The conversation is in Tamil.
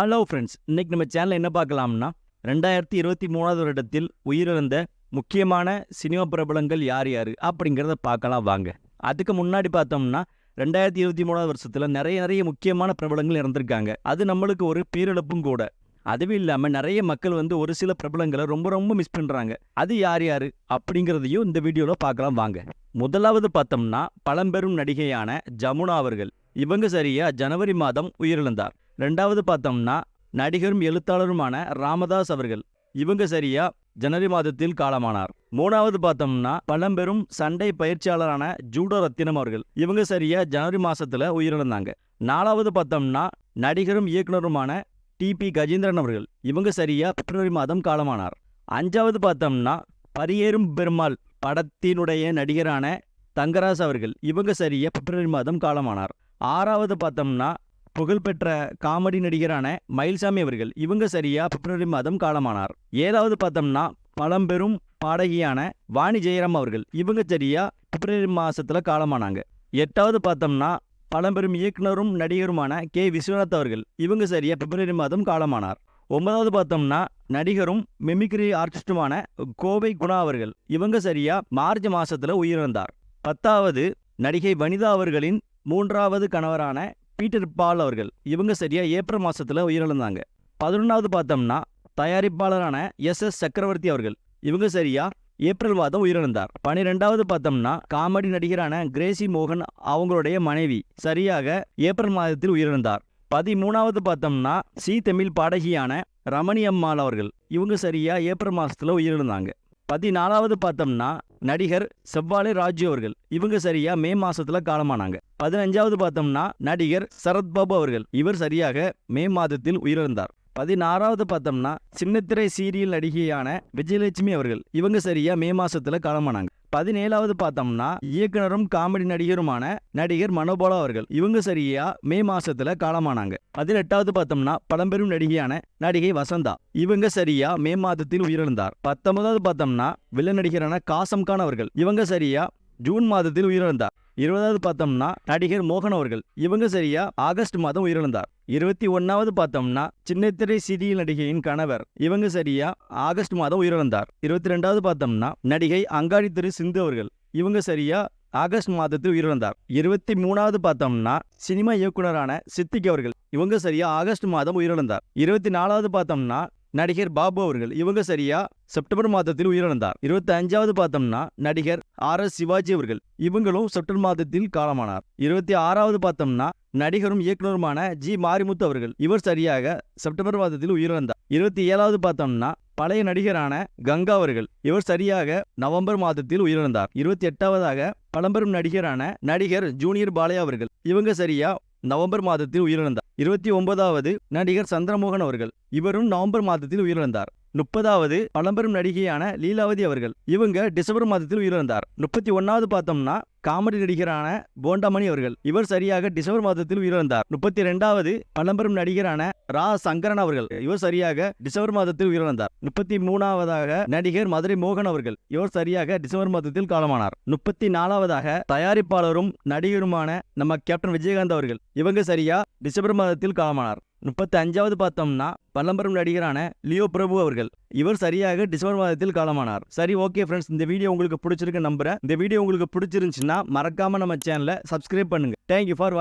ஹலோ ஃப்ரெண்ட்ஸ் இன்னைக்கு நம்ம சேனலில் என்ன பார்க்கலாம்னா ரெண்டாயிரத்தி இருபத்தி மூணாவது வருடத்தில் உயிரிழந்த முக்கியமான சினிமா பிரபலங்கள் யார் யார் அப்படிங்கிறத பார்க்கலாம் வாங்க. அதுக்கு முன்னாடி பார்த்தோம்னா ரெண்டாயிரத்தி இருபத்தி மூணாவது வருஷத்தில் நிறைய நிறைய முக்கியமான பிரபலங்கள் இறந்துருக்காங்க. அது நம்மளுக்கு ஒரு பேரிழப்பும் கூட. அதுவும் இல்லாமல் நிறைய மக்கள் வந்து ஒரு சில பிரபலங்களை ரொம்ப ரொம்ப மிஸ் பண்ணுறாங்க அது யார் யார் அப்படிங்கிறதையும் இந்த வீடியோவில் பார்க்கலாம் வாங்க. முதலாவது பார்த்தோம்னா பழம்பெரும் நடிகையான ஜமுனா அவர்கள். இவங்க சரியா ஜனவரி மாதம் உயிரிழந்தார். ரெண்டாவது பார்த்தோம்னா நடிகரும் எழுத்தாளருமான ராமதாஸ் அவர்கள். இவங்க சரியா ஜனவரி மாதத்தில் காலமானார். மூணாவது பார்த்தோம்னா பழம்பெரும் சண்டை பயிற்சியாளரான ஜூடோ ரத்தினம் அவர்கள். இவங்க சரியா ஜனவரி மாசத்துல உயிரிழந்தாங்க. நாலாவது பார்த்தோம்னா நடிகரும் இயக்குனருமான டி பி கஜேந்திரன் அவர்கள். இவங்க சரியா பிப்ரவரி மாதம் காலமானார். அஞ்சாவது பார்த்தோம்னா பரியேறும் பெருமாள் படத்தினுடைய நடிகரான தங்கராஜ் அவர்கள். இவங்க சரியா பிப்ரவரி மாதம் காலமானார். ஆறாவது பார்த்தோம்னா புகழ்பெற்ற காமெடி நடிகரான மயில்சாமி அவர்கள். இவங்க சரியா பிப்ரவரி மாதம் காலமானார். ஏழாவது பார்த்தோம்னா பழம்பெரும் பாடகியான வாணி ஜெயராம் அவர்கள். இவங்க சரியா பிப்ரவரி மாசத்துல காலமானாங்க. எட்டாவது பார்த்தோம்னா பழம்பெரும் இயக்குனரும் நடிகருமான கே. விஸ்வநாத் அவர்கள். இவங்க சரியா பிப்ரவரி மாதம் காலமானார். ஒன்பதாவது பார்த்தோம்னா நடிகரும் மெமிக்ரி ஆர்டிஸ்டுமான கோவை குணா அவர்கள். இவங்க சரியா மார்ச் மாசத்துல உயிரிழந்தார். பத்தாவது நடிகை வனிதா அவர்களின் மூன்றாவது கணவரான பீட்டர் பால் அவர்கள். இவங்க சரியா ஏப்ரல் மாசத்துல உயிரிழந்தாங்க. பதினொன்றாவது பார்த்தோம்னா தயாரிப்பாளரான எஸ் எஸ் சக்கரவர்த்தி அவர்கள். இவங்க சரியா ஏப்ரல் மாதம் உயிரிழந்தார். பனிரெண்டாவது பார்த்தோம்னா காமெடி நடிகரான கிரேசி மோகன் அவங்களுடைய மனைவி சரியாக ஏப்ரல் மாதத்தில் உயிரிழந்தார். பதிமூணாவது பார்த்தோம்னா சி தமிழ் பாடகியான ரமணி அம்மாள் அவர்கள். இவங்க சரியா ஏப்ரல் மாசத்துல உயிரிழந்தாங்க. பதினாலாவது பார்த்தோம்னா நடிகர் செவ்வாலை ராஜு அவர்கள். இவங்க சரியா மே மாசத்துல காலமானாங்க. பதினஞ்சாவது பார்த்தோம்னா நடிகர் சரத்பாபு அவர்கள். இவர் சரியாக மே மாதத்தில் உயிரிழந்தார். பதினாறாவது பார்த்தோம்னா சின்னத்திரை சீரியல் நடிகையான விஜயலட்சுமி அவர்கள். இவங்க சரியா மே மாசத்துல காலமானாங்க. பதினேழாவது பார்த்தோம்னா இயக்குனரும் காமெடி நடிகருமான நடிகர் மனோபாலா அவர்கள். இவங்க சரியா மே மாசத்துல காலமானாங்க. பதினெட்டாவது பார்த்தோம்னா பழம்பெரும் நடிகையான நடிகை வசந்தா. இவங்க சரியா மே மாதத்தில் உயிரிழந்தார். பத்தொன்பதாவது பார்த்தோம்னா வில்ல நடிகரான காசம் கான் அவர்கள். இவங்க சரியா ஜூன் மாதத்தில் உயிரிழந்தார். இருபதாவது பார்த்தோம்னா நடிகர் மோகன் அவர்கள். இவங்க சரியா ஆகஸ்ட் மாதம் உயிரிழந்தார். இருபத்தி ஒன்னாவது பார்த்தோம்னா சின்னத்திரை சிறிய நடிகையின் கணவர். இவங்க சரியா ஆகஸ்ட் மாதம் உயிரிழந்தார். இருபத்தி ரெண்டாவது பார்த்தோம்னா நடிகை அங்காடி திரு சிந்து அவர்கள். இவங்க சரியா ஆகஸ்ட் மாதத்தில் உயிரிழந்தார். இருபத்தி மூணாவது பார்த்தோம்னா சினிமா இயக்குனரான சித்திக் அவர்கள். இவங்க சரியா ஆகஸ்ட் மாதம் உயிரிழந்தார். இருபத்தி நாலாவது பார்த்தோம்னா நடிகர் பாபு அவர்கள். இவங்க சரியா செப்டம்பர் மாதத்தில் உயிரிழந்தார். இருபத்தி அஞ்சாவது பார்த்தோம்னா நடிகர் ஆர் எஸ் சிவாஜி அவர்கள். இவங்களும் செப்டம்பர் மாதத்தில் காலமானார். இருபத்தி ஆறாவது பார்த்தோம்னா நடிகரும் இயக்குனருமான ஜி. மாரிமுத்து அவர்கள் இவர் சரியாக செப்டம்பர் மாதத்தில் உயிரிழந்தார். இருபத்தி ஏழாவது பார்த்தோம்னா பழைய நடிகரான கங்கா அவர்கள் இவர் சரியாக நவம்பர் மாதத்தில் உயிரிழந்தார். இருபத்தி எட்டாவதாக பழம்பெரும் நடிகரான நடிகர் ஜூனியர் பாலையா அவர்கள் இவங்க சரியா நவம்பர் மாதத்தில் உயிரிழந்தார். இருபத்தி ஒன்பதாவது நடிகர் சந்திரமோகன் அவர்கள் இவரும் நவம்பர் மாதத்தில் உயிரிழந்தார். முப்பதாவது பழம்பெரும் நடிகையான லீலாவதி அவர்கள். இவங்க டிசம்பர் மாதத்தில் உயிரிழந்தார். முப்பத்தி ஒன்னாவது பார்த்தோம்னா காமெடி நடிகரான போண்டாமணி அவர்கள். இவர் சரியாக டிசம்பர் மாதத்தில் உயிரிழந்தார். முப்பத்தி ரெண்டாவது பழம்பெரும் நடிகரான ரா. சங்கரன் அவர்கள். இவர் சரியாக டிசம்பர் மாதத்தில் உயிரிழந்தார். முப்பத்தி மூணாவதாக நடிகர் மதுரை மோகன் அவர்கள். இவர் சரியாக டிசம்பர் மாதத்தில் காலமானார். முப்பத்தி நாலாவதாக தயாரிப்பாளரும் நடிகருமான நம்ம கேப்டன் விஜயகாந்த் அவர்கள். இவங்க சரியா டிசம்பர் மாதத்தில் காலமானார். முப்பத்தி அஞ்சாவது பார்த்தோம்னா பல்லம்பரம் நடிகரான லியோ பிரபு அவர்கள். இவர் சரியாக டிசம்பர் மாதத்தில் காலமானார். சரி ஓகே ஃப்ரெண்ட்ஸ் இந்த வீடியோ உங்களுக்கு பிடிச்சிருக்கு நம்புறேன். இந்த வீடியோ உங்களுக்கு பிடிச்சிருந்துச்சுன்னா மறக்காம நம்ம சேனலை சப்ஸ்கிரைப் பண்ணுங்க. Thank you for watch